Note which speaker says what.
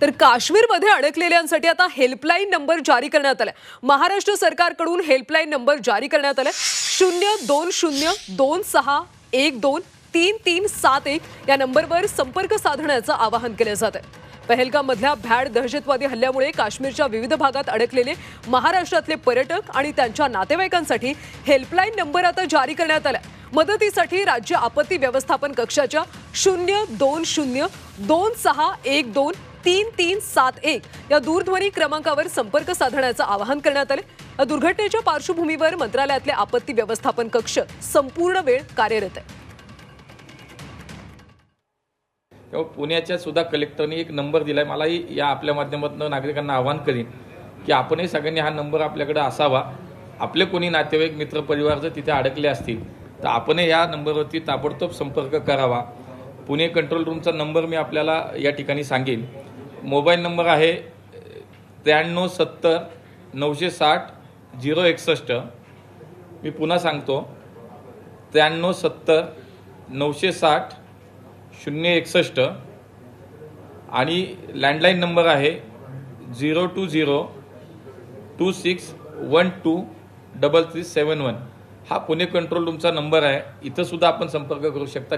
Speaker 1: तर काश्मीरमध्ये अडकलेल्यांसाठी आता हेल्पलाईन नंबर जारी करण्यात आलाय. महाराष्ट्र सरकारकडून हेल्पलाईन नंबर जारी करण्यात आलाय. शून्य दोन शून्य दोन सहा एक दोन तीन तीन सात एक या नंबरवर संपर्क साधण्याचं आवाहन केलं जात आहे. पहलगाममधल्या भॅड दहशतवादी हल्ल्यामुळे काश्मीरच्या विविध भागात अडकलेले महाराष्ट्रातले पर्यटक आणि त्यांच्या नातेवाईकांसाठी हेल्पलाईन नंबर आता जारी करण्यात आला मदतीसाठी राज्य आपत्ती व्यवस्थापन कक्षाच्या शून्य दोन शून्य दोन सहा एक दोन तीन तीन सात एक या दूरध्वनी क्रमांकावर संपर्क साधण्याचं आवाहन करण्यात आले. या दुर्घटनेच्या पार्श्वभूमीवर मंत्रालयातले आपत्ती व्यवस्थापन कक्ष संपूर्ण वेळ कार्यरत आहे.
Speaker 2: तेव्हा पुण्याच्या सुद्धा कलेक्टरने एक नंबर दिला आहे मलाही या आपल्या माध्यमातून नागरिकांना आवाहन करीन की आपणही सगळ्यांनी हा नंबर आपल्याकडे असावा. आपले कोणी नातेवाईक मित्रपरिवार जर तिथे अडकले असतील तर आपणही या नंबरवरती ताबडतोब संपर्क करावा. पुणे कंट्रोल रूमचा नंबर मी आपल्याला या ठिकाणी सांगेन. मोबाईल नंबर आहे त्र्याण्णव सत्तर नऊशे साठ झिरो एकसष्ट. मी पुन्हा सांगतो त्र्याण्णव सत्तर नऊशे साठ शून्य एकसष्ट. आणि लँडलाईन नंबर आहे zero two zero two six one two double three seven one. हा पुणे कंट्रोल रूमचा नंबर आहे. इथंसुद्धा आपण संपर्क करू शकता.